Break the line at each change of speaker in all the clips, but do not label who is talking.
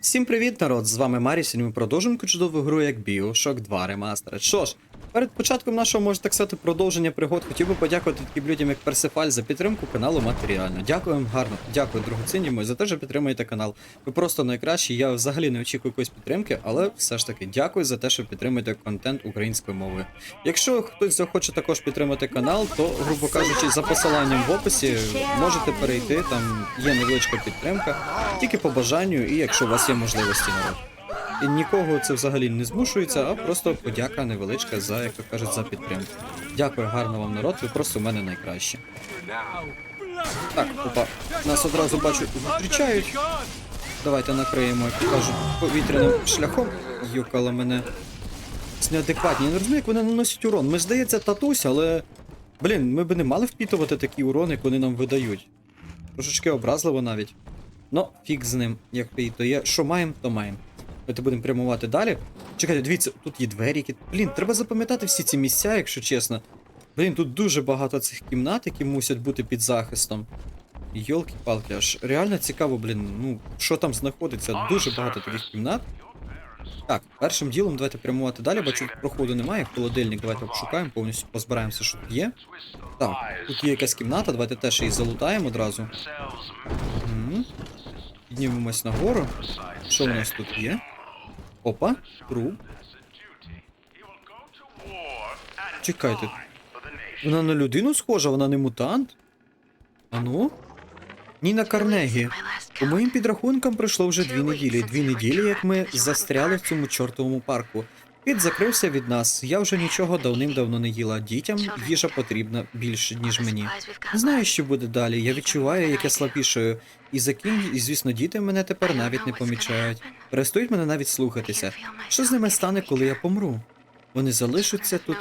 Всім привіт, народ! З вами Марі. Сьогодні ми продовжуємо чудову гру як BioShock 2 Remastered. Що ж, перед початком нашого, можна так сказати, продовження пригод, хотів би подякувати таким людям, як Персифаль, за підтримку каналу матеріально. Дякую гарно, дякую, дорогоцінні мої, за те, що підтримуєте канал. Ви просто найкращі. Я взагалі не очікую якоїсь підтримки, але все ж таки дякую за те, що підтримуєте контент українською мовою. Якщо хтось захоче також підтримати канал, то, грубо кажучи, за посиланням в описі можете перейти, там є невеличка підтримка, тільки по бажанню, і якщо у вас є можливості народ. І нікого це взагалі не змушується, а просто подяка невеличка за, як то кажуть, за підтримку. Дякую, гарно вам народ, ви просто у мене найкращі. Так, опа, нас одразу бачу, зустрічають. Давайте накриємо, як то повітряним шляхом. Юкала мене. Це неадекватні. Я не розумію, як вони наносять урон. Ми здається татусь, але. Блін, ми би не мали впітувати такий урон, як вони нам видають. Трошечки образливо навіть. Ну, фіг з ним, як то є. Що маємо, то маємо. Давайте будемо прямувати далі. Чекайте, дивіться, тут є двері, які. Блін, треба запам'ятати всі ці місця, якщо чесно. Блін, тут дуже багато цих кімнат, які мусять бути під захистом. Йолки-палки, аж реально цікаво, блін, ну, що там знаходиться. Дуже багато таких кімнат. Так, першим ділом давайте прямувати далі, бачу, проходу немає, холодильник, давайте обшукаємо, повністю позбираємося, що тут є. Так, тут є якась кімната, давайте теж її залутаємо одразу. Піднімемось нагору. Що у нас тут є? Опа, труп. Чекайте. Вона на людину схожа, вона не мутант? Ану? Ніна Карнегі. По моїм підрахункам пройшло вже дві неділі. Дві неділі, як ми застряли в цьому чортовому парку. Піт закрився від нас. Я вже нічого давним-давно не їла. Дітям їжа потрібна більше, ніж мені. Не знаю, що буде далі. Я відчуваю, як я слабішаю. І за ким, і звісно, діти мене тепер навіть не помічають. Перестають мене навіть слухатися. Що з ними стане, коли я помру? Вони залишаться тут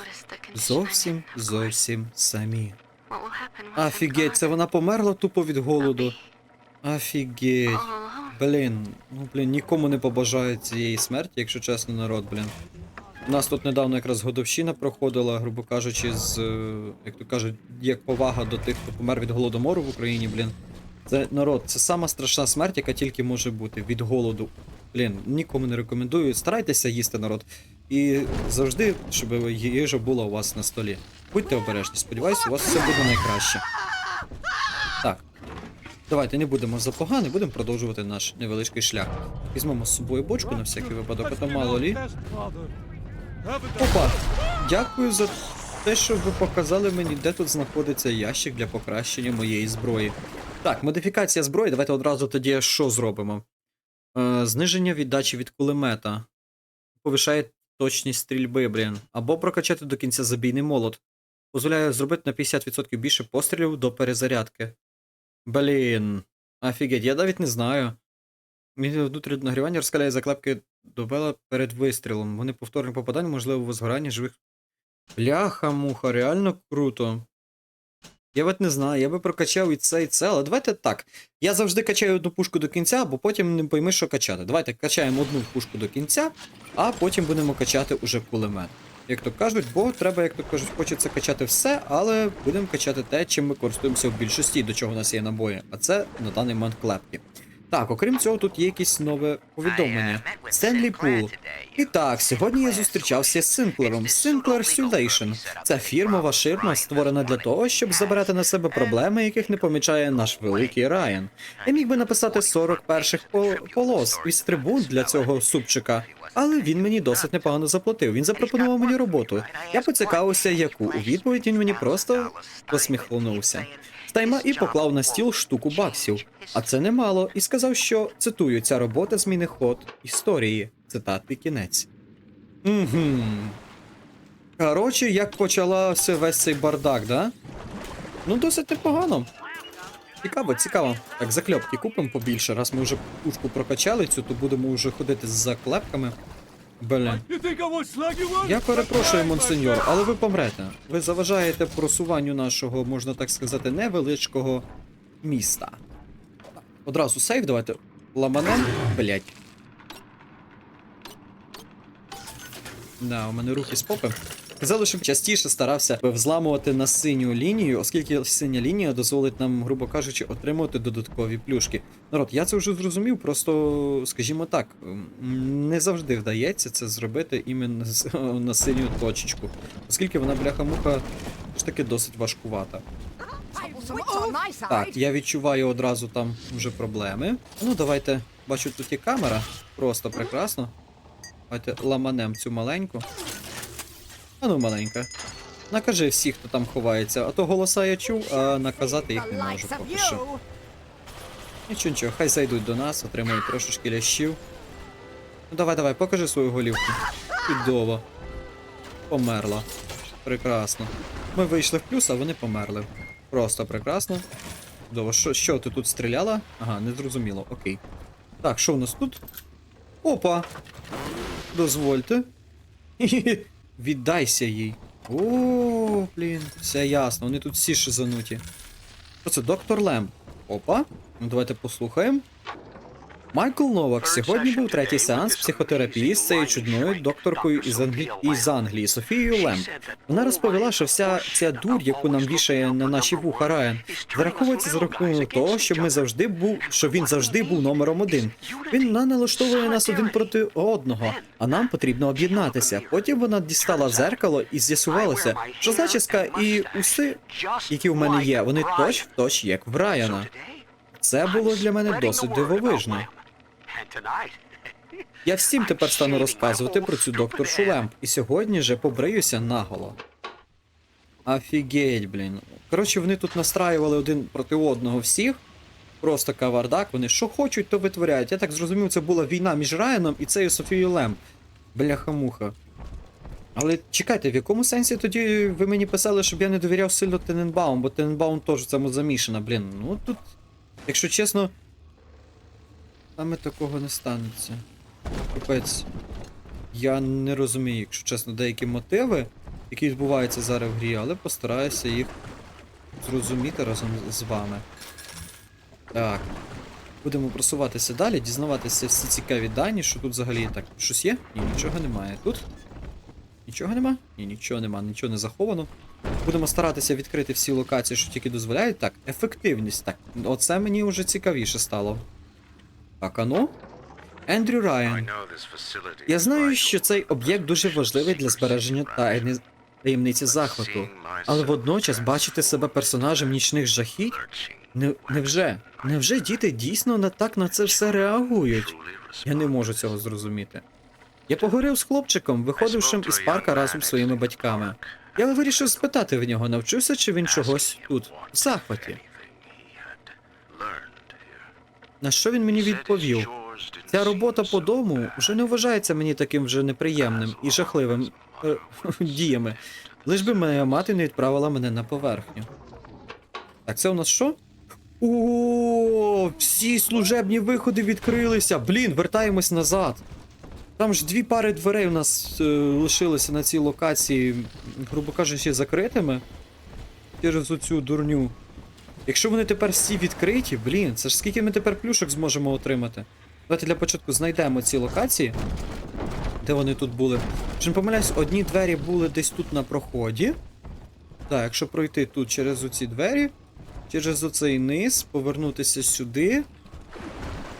зовсім зовсім самі. Офігеть, це вона померла тупо від голоду. Офігеть. Блін, ну блін, нікому не побажаю цієї смерті, якщо чесно, народ, блін. У нас тут недавно якраз годовщина проходила, грубо кажучи, з, е, як то кажуть, як повага до тих, хто помер від голодомору в Україні, блін. Це народ, це сама страшна смерть, яка тільки може бути від голоду. Блін, нікому не рекомендую. Старайтеся їсти народ. І завжди, щоб їжа була у вас на столі. Будьте обережні, сподіваюся, у вас все буде найкраще. Так. Давайте не будемо запогані, будемо продовжувати наш невеличкий шлях. Візьмемо з собою бочку на всякий випадок, а то мало лі. Опа! Дякую за те, що ви показали мені, де тут знаходиться ящик для покращення моєї зброї. Так, модифікація зброї. Давайте одразу тоді що зробимо? Е, зниження віддачі від кулемета. Повишає точність стрільби, блін. Або прокачати до кінця забійний молот. Дозволяє зробити на 50% більше пострілів до перезарядки. Блін. Офігеть, я навіть не знаю. Внутрішнє нагрівання розкаляє заклепки довела перед вистрілом. Вони повторне попадання, можливо, возгорання живих. Бляха, муха, реально круто. Я от не знаю, я би прокачав і це, і це, але давайте так. Я завжди качаю одну пушку до кінця, бо потім не пойми, що качати. Давайте качаємо одну пушку до кінця, а потім будемо качати уже кулемет. Як то кажуть, бо треба, як то кажуть, хочеться качати все, але будемо качати те, чим ми користуємося в більшості, до чого у нас є набої. А це на даний момент клепки. Так, окрім цього, тут є якесь нове повідомлення. Стенлі Пул. І так, сьогодні я зустрічався з Синклером. Sinclair Simulation. Це фірмова ширма, створена для того, щоб забирати на себе проблеми, яких не помічає наш великий Райан. Я міг би написати 40 перших пол- полос із трибун для цього супчика. Але він мені досить непогано заплатив. Він запропонував мені роботу. Я поцікавився, яку у відповідь він мені просто посміхнувся. Стайма і поклав на стіл штуку баксів. А це немало, і сказав, що цитую, ця робота змінить ход історії. Цитати кінець. Угу. Коротше, як почалося весь цей бардак, да? Ну, досить непогано. Цікаво, цікаво. Так, закльопки купимо побільше. Раз ми вже пушку прокачали цю, то будемо вже ходити з заклепками. Блін. Я перепрошую, монсеньор, але ви помрете. Ви заважаєте просуванню нашого, можна так сказати, невеличкого міста. Одразу сейф давайте ламанем. Блять. Да, у мене руки з попи. Щоб частіше старався взламувати на синю лінію, оскільки синя лінія дозволить нам, грубо кажучи, отримувати додаткові плюшки. Народ, я це вже зрозумів, просто, скажімо так, не завжди вдається це зробити іменно на синю точечку, оскільки вона бляха-муха ж таки досить важкувата. Так, я відчуваю одразу там вже проблеми. Ну, давайте. Бачу, тут є камера. Просто прекрасно. Давайте ламанем цю маленьку. А ну, маленька. Накажи всіх, хто там ховається, а то голоса я чув, а наказати їх не можу поки що. Нічого, нічого, хай зайдуть до нас, отримають трошечки лящів. Ну давай, давай, покажи свою голівку. Чудово. Померла. Прекрасно. Ми вийшли в плюс, а вони померли. Просто прекрасно. Чудово. Що, що ти тут стріляла? Ага, не зрозуміло, окей. Так, що у нас тут? Опа! Дозвольте. Віддайся їй. О, блін, все ясно, вони тут всі шизануті. Що це, доктор Лем? Опа. Ну давайте послухаємо. Майкл Новак сьогодні був третій сеанс психотерапії з цією чудною докторкою із Англії, із Англії Софією Лем. Вона розповіла, що вся ця дурь, яку нам вішає на наші вуха Райан, зараховується за рахунок того, щоб ми завжди був, що він завжди був номером один. Він на- налаштовує нас один проти одного, а нам потрібно об'єднатися. Потім вона дістала дзеркало і з'ясувалося, що зачіска і уси, які в мене є, вони точ в точ як в Райана. Це було для мене досить дивовижно. Я всім тепер стану розказувати про цю доктор Шулемп, і сьогодні же побриюся наголо. Офігеть, блін. Коротше, вони тут настраювали один проти одного всіх. Просто кавардак, вони що хочуть, то витворяють. Я так зрозумів, це була війна між Райаном і цією Софією Лем. Бляха-муха. Але чекайте, в якому сенсі тоді ви мені писали, щоб я не довіряв сильно Тененбаум, бо Тененбаум теж в цьому замішана, блін. Ну тут, якщо чесно, саме такого не станеться. Капець. Я не розумію, якщо чесно, деякі мотиви, які відбуваються зараз в грі, але постараюся їх зрозуміти разом з вами. Так. Будемо просуватися далі, дізнаватися всі цікаві дані, що тут взагалі так. Щось є? Ні, нічого немає. Тут? Нічого нема? Ні, нічого нема, нічого не заховано. Будемо старатися відкрити всі локації, що тільки дозволяють. Так, ефективність. Так, оце мені вже цікавіше стало. Так, а ну? Ендрю Райан. Я знаю, що цей об'єкт дуже важливий для збереження тайни таємниці захвату, але водночас бачити себе персонажем нічних жахіть? Не, невже? Невже діти дійсно на так на це все реагують? Я не можу цього зрозуміти. Я поговорив з хлопчиком, виходившим із парка разом з своїми батьками. Я вирішив спитати в нього, навчився чи він чогось тут, в захваті. На що він мені відповів? Ця робота по дому вже не вважається мені таким вже неприємним і жахливим е, діями. Лиш би моя мати не відправила мене на поверхню. Так, це у нас що? О, всі служебні виходи відкрилися. Блін, вертаємось назад. Там ж дві пари дверей у нас е, лишилися на цій локації, грубо кажучи, закритими. Через оцю дурню. Якщо вони тепер всі відкриті, блін, це ж скільки ми тепер плюшок зможемо отримати? Давайте для початку знайдемо ці локації, де вони тут були. Якщо не помиляюсь, одні двері були десь тут на проході. Так, якщо пройти тут через оці двері, через оцей низ, повернутися сюди.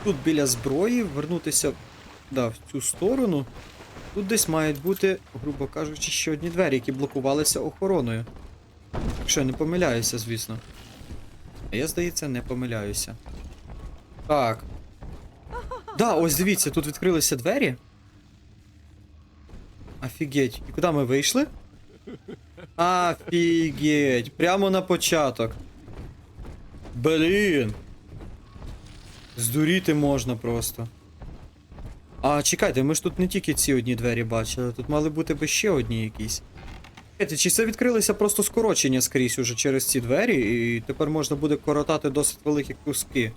Тут біля зброї, вернутися да, в цю сторону. Тут десь мають бути, грубо кажучи, ще одні двері, які блокувалися охороною. Якщо я не помиляюся, звісно. А я, здається, не помиляюся. Так. Да, ось дивіться, тут відкрилися двері. Офігеть. І куди ми вийшли? Офігеть. Прямо на початок. Блін. Здуріти можна просто. А чекайте, ми ж тут не тільки ці одні двері бачили, тут мали бути би ще одні якісь. Чекайте, Чи це відкрилися просто скорочення скрізь уже через ці двері, і тепер можна буде коротати досить великі куски.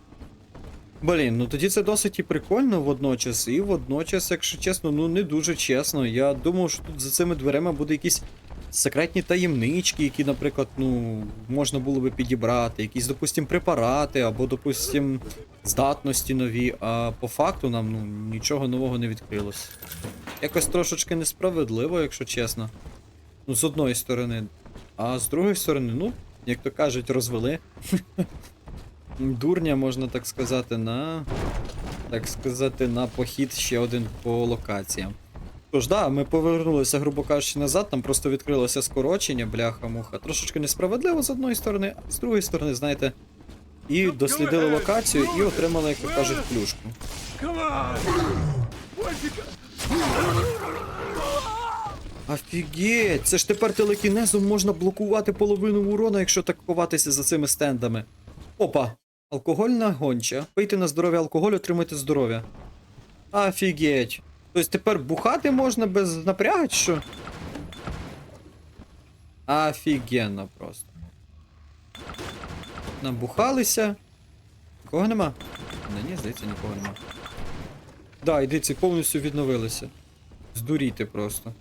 Блін, ну тоді це досить і прикольно водночас, і водночас, якщо чесно, ну не дуже чесно. Я думав, що тут за цими дверима буде якісь секретні таємнички, які, наприклад, ну, можна було би підібрати, якісь, допустим, препарати, або, допустим, здатності нові, а по факту нам ну, нічого нового не відкрилось. Якось трошечки несправедливо, якщо чесно. Ну, з одної сторони. А з другої сторони, ну, як то кажуть, розвели. Дурня, можна так сказати, на. Так сказати, на похід ще один по локаціям. Тож, да, ми повернулися, грубо кажучи, назад, там просто відкрилося скорочення, бляха-муха. Трошечки несправедливо з одної сторони, а з другої сторони, знаєте, і дослідили локацію і отримали, як то кажуть, плюшку. Офігеть, це ж тепер телекінезом можна блокувати половину урона, якщо так ховатися за цими стендами. Опа, алкогольна гонча. Пийте на здоров'я алкоголь, отримайте здоров'я. Офігеть. Тобто тепер бухати можна без напрягу, чи що? Офігенно просто. Набухалися. Нікого нема? Не, ні, здається, нікого нема. Да, йдиці повністю відновилися. Здуріти просто.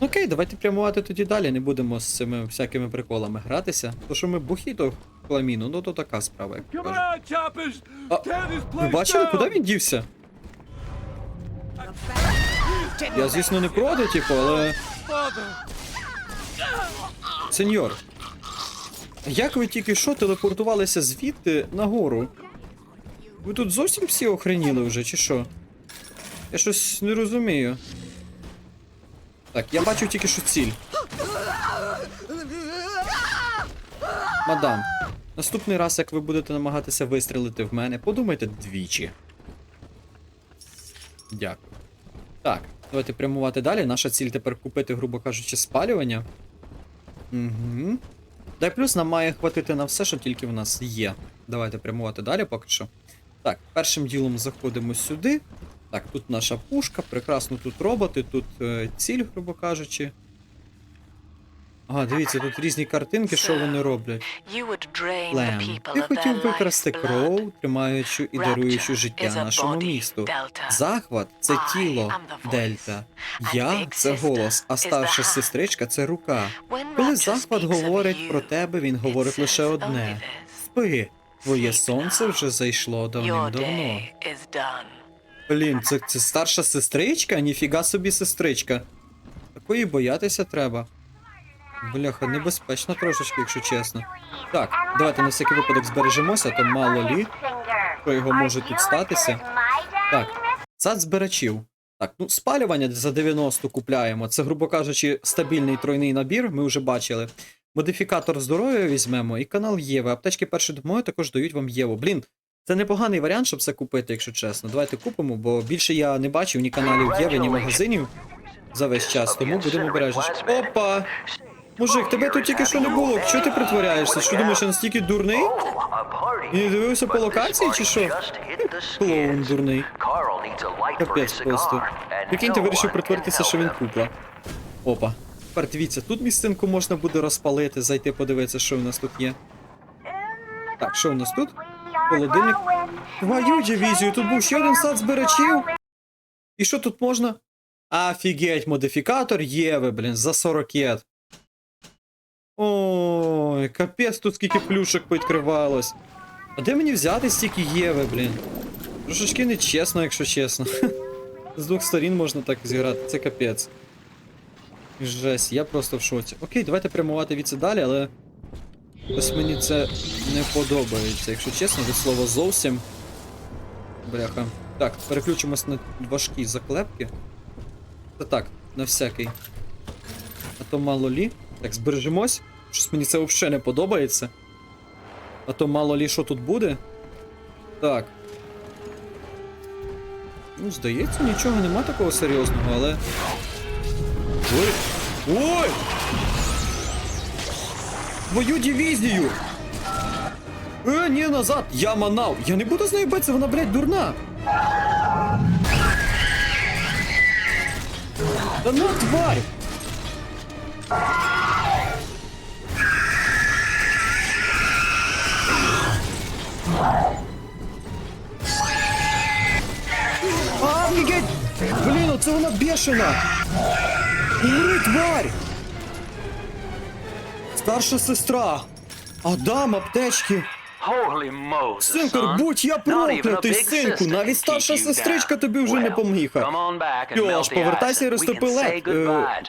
Окей, давайте прямувати тоді далі, не будемо з цими всякими приколами гратися. То що ми бухі, то пламіну, ну то така справа, як кажуть. А, Ви бачили, куди він дівся? Я, звісно, не проти, типу, але. Сеньор. Як ви тільки що телепортувалися звідти нагору? Ви тут зовсім всі охреніли вже, чи що? Я щось не розумію. Так, я бачу тільки що ціль. Мадам, наступний раз, як ви будете намагатися вистрелити в мене, подумайте двічі. Дякую. Так, давайте прямувати далі. Наша ціль тепер купити, грубо кажучи, спалювання. Угу. Дай плюс нам має хватити на все, що тільки в нас є. Давайте прямувати далі поки що. Так, першим ділом заходимо сюди. Так, тут наша пушка, прекрасно тут роботи, тут е, ціль, грубо кажучи. Ага, дивіться, тут різні картинки, що вони роблять. Лем, ти хотів викрасти кров,
blood.
тримаючи і даруючи життя нашому місту. Захват це тіло, Дельта. Я це голос, а старша сестричка це рука. Коли захват говорить про тебе, він говорить лише одне: спи, твоє сонце вже зайшло давним-давно. Блін, це, це старша сестричка? Ніфіга собі сестричка. Такої боятися треба. Бляха, небезпечно трошечки, якщо чесно. Так, давайте на всякий випадок збережемося, то мало лі.
що його може тут статися.
Так, сад збирачів. Так, ну спалювання за 90 купляємо. Це, грубо кажучи, стабільний тройний набір, ми вже бачили. Модифікатор здоров'я візьмемо і канал Єви. Аптечки першої допомоги також дають вам Єву. Блін, це непоганий варіант, щоб це купити, якщо чесно. Давайте купимо, бо більше я не бачив ні каналів Єви, ні магазинів за весь час, тому будемо обережніше. Опа! Мужик, тебе тут тільки що не було. Чого ти притворяєшся? Що думаєш, я настільки дурний?
І
не дивився по локації, чи що? Клоун дурний. Капець просто. Прикинь, ти вирішив притворитися, що він кукла. Опа. Тепер дивіться, тут місцинку можна буде розпалити, зайти подивитися, що в нас тут є. Так, що у нас тут? Холодильник. Твою дивізію, тут був ще один сад збирачів. І що тут можна? Офігеть, модифікатор Єви, блін, за 40 єт. Ой, капець, тут скільки плюшок відкривалось. А де мені взяти стільки Єви, блін? Трошечки нечесно, якщо чесно. З двох сторін можна так зіграти, це капець. Жесть, я просто в шоці. Окей, давайте прямувати від це далі, але. Ось мені це не подобається, якщо чесно, від слова зовсім. Бляха. Так, переключимось на важкі заклепки. Та так, на всякий. А то мало лі. Так, збережемось. Щось мені це взагалі не подобається. А то мало лі що тут буде. Так. Ну, здається, нічого нема такого серйозного, але. Ой! Ой! Твою дивізію! Е, ні, назад! Я манав! Я не буду з нею битися, вона, блядь, дурна! Да ну, тварь! А, офігеть! Блін, оце вона бешена! Умри, тварь! Старша сестра! Адам, аптечки! Синку, будь я проклятий, синку, навіть старша сестричка тобі вже не поміха.
the
повертайся і розтопи лед. Е,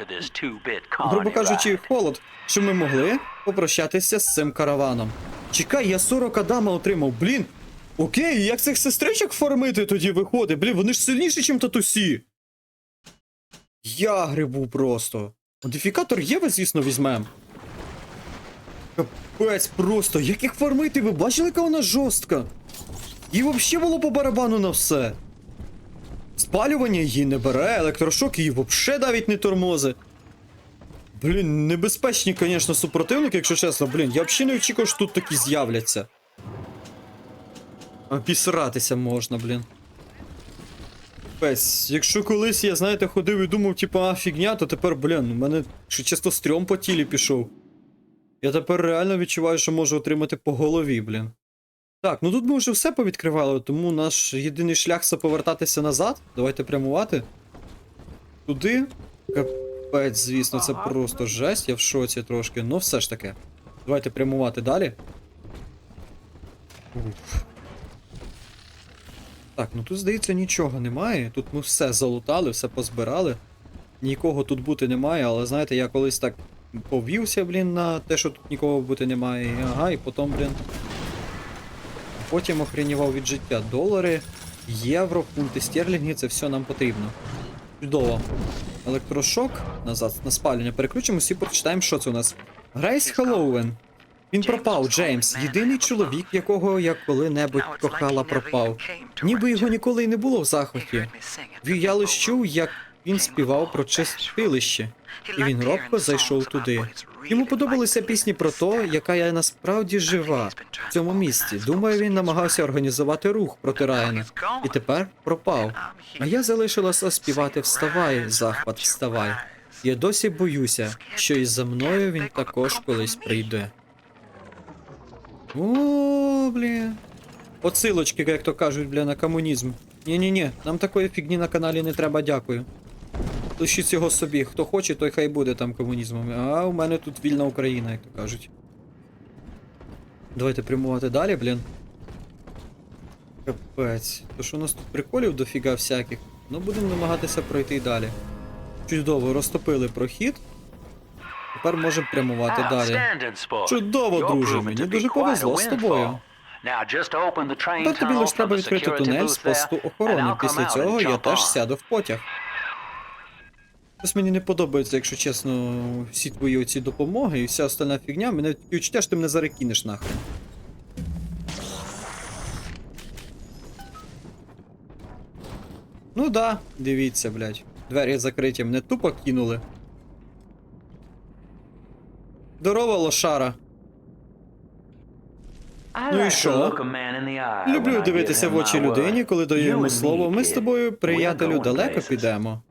грубо кажучи, холод, що ми могли попрощатися з цим караваном. Чекай, я 40 адама отримав, блін. Окей, як цих сестричок фармити тоді виходить? Блін, вони ж сильніші, ніж татусі. Я грибу просто. Модифікатор є, ви, звісно, візьмем. Капець просто, як їх фармити? Ви бачили, яка вона жорстка? Їй взагалі було по барабану на все. Спалювання її не бере, електрошок її взагалі навіть не тормози. Блін, небезпечні, звісно, супротивники, якщо чесно, блін, я взагалі не очікував, що тут такі з'являться. А пісратися можна, блін. Пець, якщо колись я, знаєте, ходив і думав, типу, а фігня, то тепер, блін, у мене що чисто стрьом по тілі пішов. Я тепер реально відчуваю, що можу отримати по голові, блін. Так, ну тут ми вже все повідкривали, тому наш єдиний шлях це повертатися назад. Давайте прямувати. Туди. Капець, звісно, це просто жесть, я в шоці трошки. Ну все ж таки. Давайте прямувати далі. Уф. Так, ну тут, здається, нічого немає. Тут ми все залутали, все позбирали. Нікого тут бути немає, але знаєте, я колись так повівся, блін, на те, що тут нікого бути немає. Ага, і потім, блін. Потім охренівав від життя. Долари, євро, фунти стерлінги, це все нам потрібно. Чудово. Електрошок назад на спалення. Переключимось і прочитаємо, що це у нас. Грейс Хеллоуен. Він пропав, Джеймс. Єдиний чоловік, якого я коли-небудь кохала, пропав. Ніби його ніколи й не було в захваті. Я лише чув, як він співав про чистилище, і він робко зайшов туди. Йому подобалися пісні про те, яка я насправді жива в цьому місті. Думаю, він намагався організувати рух проти Райана. І тепер пропав. А я залишилася співати Вставай, захват, вставай. Я досі боюся, що і за мною він також колись прийде. О, блін. Отсилочки, як то кажуть, бля, на комунізм. Ні-ні-ні, нам такої фігні на каналі не треба, дякую. Лишіть його собі. Хто хоче, той хай буде там комунізмом. А у мене тут вільна Україна, як то кажуть. Давайте прямувати далі, блін. Капець. То що у нас тут приколів дофіга всяких. Ну будемо намагатися пройти далі. Чудово, розтопили прохід. Тепер можемо прямувати далі. Чудово, друже, мені дуже повезло з тобою. Тепер тобі лише треба відкрити тунель з посту охорони. Після цього я теж сяду в потяг. Щось мені не подобається, якщо чесно, всі твої оці допомоги і вся остальна фігня. Мене відчуття, що ти мене зарекінеш нахрен. Ну да, дивіться, блядь. Двері закриті, мене тупо кинули. Здорово, лошара. Ну і що? Люблю дивитися в очі людині, коли даю йому слово. Ми з тобою, приятелю, далеко підемо.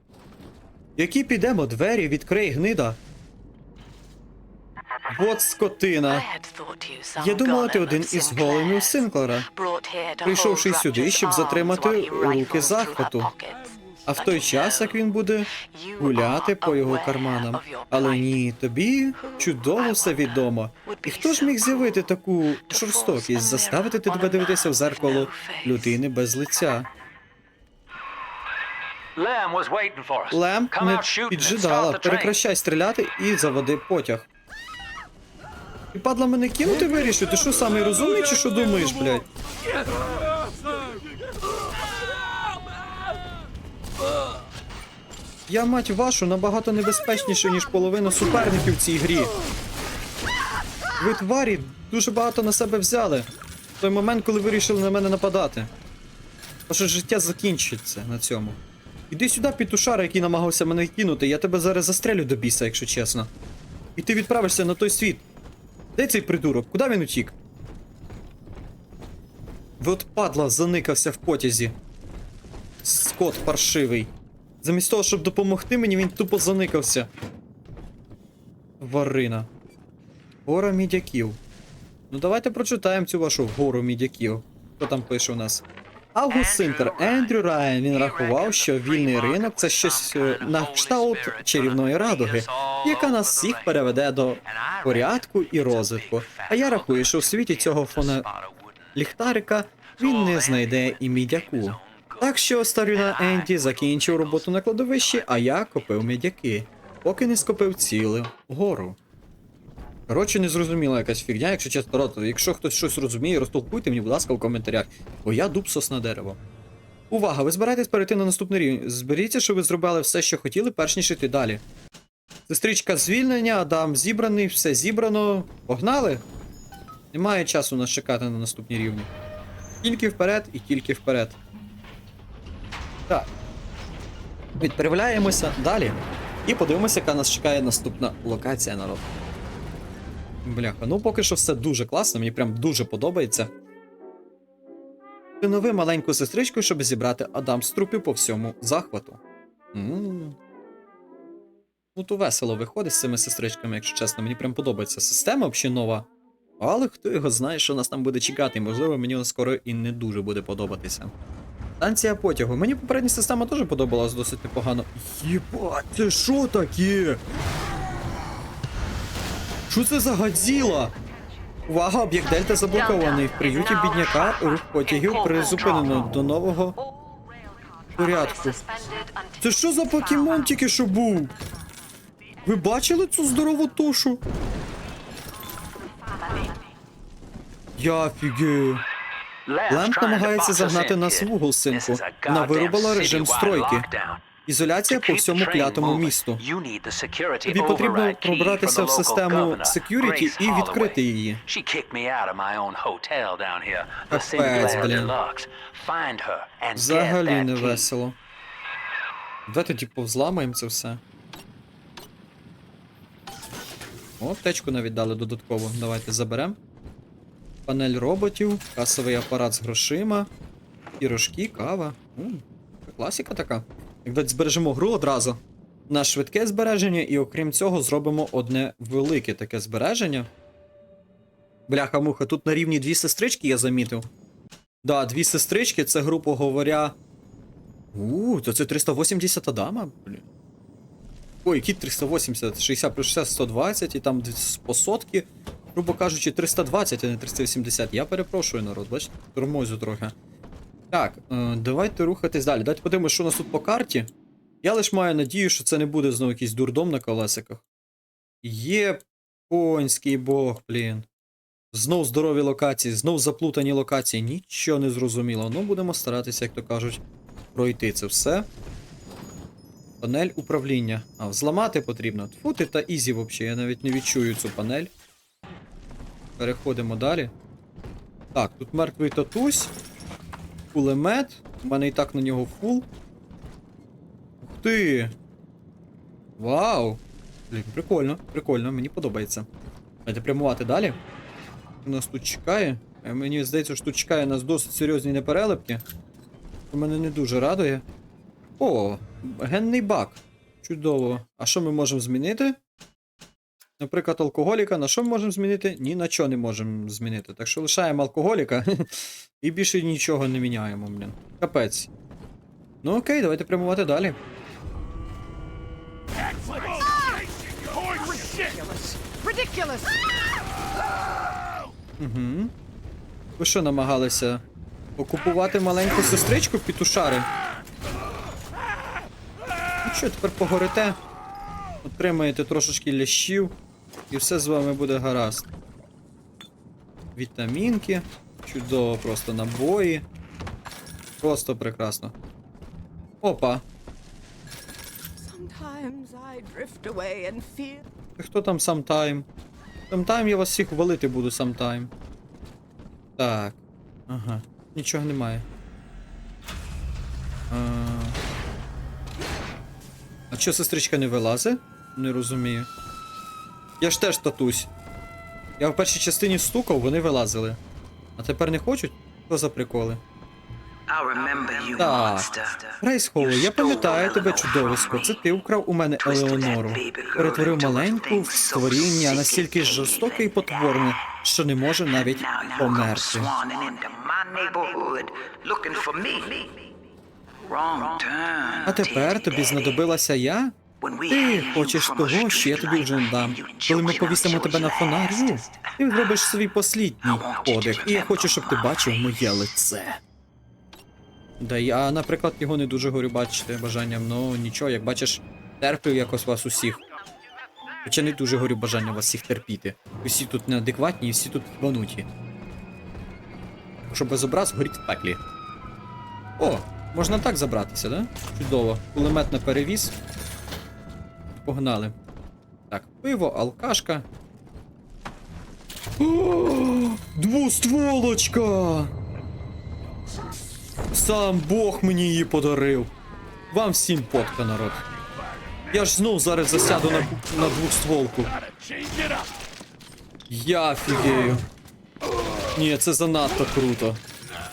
Які підемо? Двері, відкрий, гнида. От скотина. Я думала, ти один із големів Синклера,
прийшовши сюди, щоб затримати руки захвату.
А в той час, як він буде гуляти по його карманам. Але ні, тобі чудово все відомо. І хто ж міг з'явити таку жорстокість, заставити тебе дивитися в зеркало людини без лиця? Лем не піджидала, перекращай стріляти і заводи потяг. І падла мене кинути вирішив? Ти що, самий розумний чи що думаєш, блядь? Я, мать вашу, набагато небезпечніше, ніж половина суперників в цій грі. Ви тварі дуже багато на себе взяли. В той момент, коли вирішили на мене нападати. Ваше життя закінчиться на цьому. Іди сюди, пітушара, який намагався мене кинути, я тебе зараз застрелю до біса, якщо чесно. І ти відправишся на той світ. Де цей придурок? Куди він утік? Ви от падла заникався в потязі. Скот паршивий. Замість того, щоб допомогти мені, він тупо заникався. Варина. Гора мідяків. Ну давайте прочитаємо цю вашу гору мідяків. Хто там пише у нас? Август Синтер Ендрю Райан він рахував, що вільний ринок це щось на кшталт чарівної радуги, яка нас всіх переведе до порядку і розвитку. А я рахую, що у світі цього фона ліхтарика, він не знайде і мідяку. Так що старина Енді закінчив роботу на кладовищі, а я копив мідяки, поки не скопив цілу гору. Коротше, незрозуміла якась фігня, якщо чесно, рот. Якщо хтось щось розуміє, розтолкуйте мені, будь ласка, в коментарях, бо я дуб сосна дерево. Увага! Ви збираєтесь перейти на наступний рівень. Зберіться, що ви зробили все, що хотіли, перш ніж йти далі. Сестричка звільнення, Адам зібраний, все зібрано. Погнали? Немає часу нас чекати на наступні рівні. Тільки вперед і тільки вперед. Так. Відправляємося далі. І подивимося, яка нас чекає наступна локація, народ. Бляха, ну поки що все дуже класно, мені прям дуже подобається. Нови маленьку сестричку, щоб зібрати Адам з трупів по всьому захвату. м Ну, то весело виходить з цими сестричками, якщо чесно, мені прям подобається. Система взагалі нова. Але хто його знає, що нас там буде чекати, можливо, мені скоро і не дуже буде подобатися. Станція потягу. Мені попередня система теж подобалась досить непогано. Єбать, це що таке? Що це за гадзіла? Увага, об'єкт Дельта заблокований. В приюті бідняка рух потягів призупинено до нового. порядку. Це що за покемон тільки що був? Ви бачили цю здорову тушу? Я офігею. Лемп намагається загнати нас в угол, синку. Вона вирубила режим стройки. Ізоляція по всьому клятому місту. Тобі потрібно пробратися в систему security і відкрити її. Капець, блін. Взагалі не весело. Давайте тоді повзламаємо це все. О, аптечку навіть дали додатково. Давайте заберемо. Панель роботів, касовий апарат з грошима, пірожки, кава. М, класіка така. Як дать збережемо гру одразу. На швидке збереження, і окрім цього, зробимо одне велике таке збереження. Бляха-муха, тут на рівні дві сестрички я замітив. Да, дві сестрички, це, грубо говоря. У, то це 380 Адама, блін. Ой, який 380, 60 плюс 60, 120, і там по сотки. Грубо кажучи, 320, а не 380. Я перепрошую, народ, бачите, тормозю трохи. Так, е, давайте рухатись далі. Давайте подивимося, що у нас тут по карті. Я лише маю надію, що це не буде знову якийсь дурдом на колесиках. Єпонський бог, блін. Знов здорові локації, знов заплутані локації, нічого не зрозуміло. Ну, будемо старатися, як то кажуть, пройти це все. Панель управління. А, взламати потрібно. Тфу ти та ізі взагалі, я навіть не відчую цю панель. Переходимо далі. Так, тут мертвий татусь. Кулемет. У мене і так на нього фул. Ух ти! Вау! Блін, прикольно, прикольно, мені подобається. Давайте прямувати далі. Що нас тут чекає? Е, Мені здається, що тут чекає нас досить серйозні неперелепки. Що мене не дуже радує. О, генний бак. Чудово. А що ми можемо змінити? Наприклад, алкоголіка. На що ми можемо змінити? Ні на що не можемо змінити. Так що лишаємо алкоголіка і більше нічого не міняємо, блін. Капець. Ну окей, давайте прямувати далі. Угу. Ви що намагалися окупувати маленьку сестричку пітушари? Ну що, тепер погорите? Отримаєте трошечки лящів, і все з вами буде гаразд. Вітамінки. Чудово, просто набої. Просто прекрасно. Опа.
Feel.
Хто там самтайм? Самтайм я вас всіх валити буду самтайм. Так. Ага. Нічого немає. А, а чо сестричка не вилазить? Не розумію. Я ж теж татусь. Я в першій частині стукав, вони вилазили. А тепер не хочуть? Що за приколи? Так. Грейс Холло, я пам'ятаю тебе чудовисько. Це ти украв у мене Елеонору. Перетворив маленьку в створіння настільки жорстоке і потворне, що не може навіть померти. А тепер тобі знадобилася я? Ти хочеш того, що я тобі вже не дам. Коли ми повісимо тебе на фонарю, Ти зробиш свій послідній подих, і я хочу, щоб ти бачив моє лице. Да я, наприклад, його не дуже горю бачити бажанням, ну нічого, як бачиш, терплю якось вас усіх. Хоча не дуже горю бажанням вас всіх терпіти. Усі тут неадекватні і всі тут бануті. Якщо без образ горіть в пеклі. О, можна так забратися, да? Чудово. Кулемет на перевіз. Погнали. Так, пиво, алкашка. О, Двустволочка! Сам Бог мені її подарив. Вам всім потка, народ. Я ж знов зараз засяду на, на двохстволку. Я фігею. Ні, це занадто круто.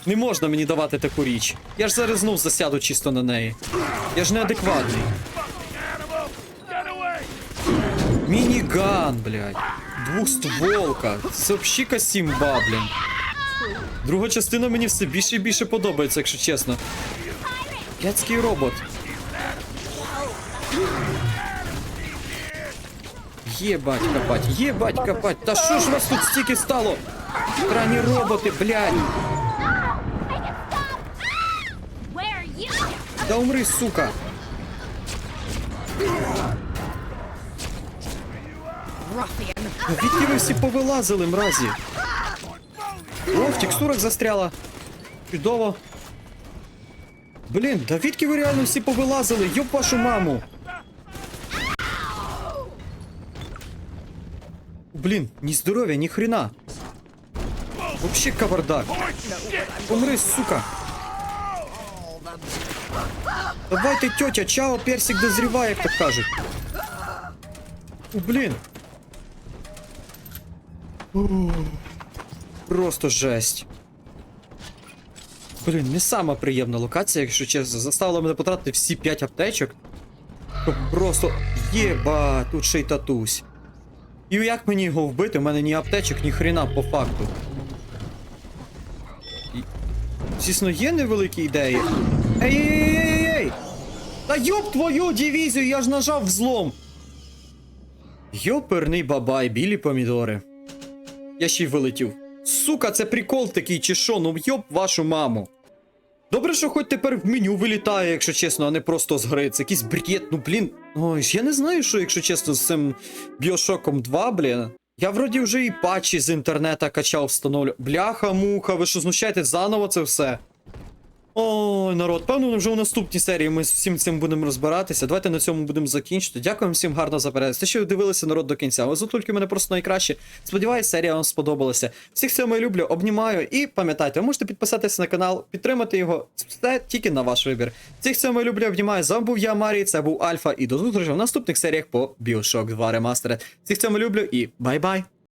Не можна мені давати таку річ. Я ж зараз знов засяду чисто на неї. Я ж неадекватний.
Animal, get away.
Мініган, блядь. Двухстволка. Це взагалі касімба, блін. Друга частина мені все більше і більше подобається, якщо чесно. П'ятський робот. Єбать копать, єбать копать. Та що ж вас тут стільки стало? Крані роботи, блядь.
Where are you?
Да умри, сука. Відки ви всі повилазили, мразі? О, в текстурах застряла. Чудово. Блін, да відки ви реально всі повилазили? Йоп вашу маму. Блін, ні здоров'я, ні хрена. Вообще кавардак. Умри, сука. Давайте, тетя, чао, персик дозріває, як так кажуть. Блін. Просто жесть. Блін, не сама приємна локація, якщо чесно. Заставила мене потратити всі 5 аптечок. Щоб просто. Єба, тут ще й татусь. І як мені його вбити? У мене ні аптечок, ні хрена по факту. І... Звісно, є невеликі ідеї. Ей-ей-ей-ей! Та йоп твою дивізію, я ж нажав взлом! Йоперний бабай, білі помідори. Я ще й вилетів. Сука, це прикол такий, чи що? Ну йоп вашу маму. Добре, що хоч тепер в меню вилітає, якщо чесно, а не просто з гри. Це якийсь бред, ну блін. Ой, ж я не знаю, що, якщо чесно, з цим Біошоком 2, блін. Я вроді вже і патчі з інтернета качав, встановлю. Бляха, муха, ви що знущаєте заново це все? Ой, народ, певно, вже у наступній серії ми з всім цим будемо розбиратися. Давайте на цьому будемо закінчити. Дякую всім гарно за перегляд. Те, що ви дивилися народ до кінця. Ви тільки мене просто найкраще. Сподіваюсь, серія вам сподобалася. Всіх цьому люблю, обнімаю і пам'ятайте, ви можете підписатися на канал, підтримати його. Все тільки на ваш вибір. Всіх цьому люблю, обнімаю. З вами був я, Марій, це був Альфа, і до зустрічі в наступних серіях по Bioshock 2 Remastered. Всіх цьому люблю і бай-бай!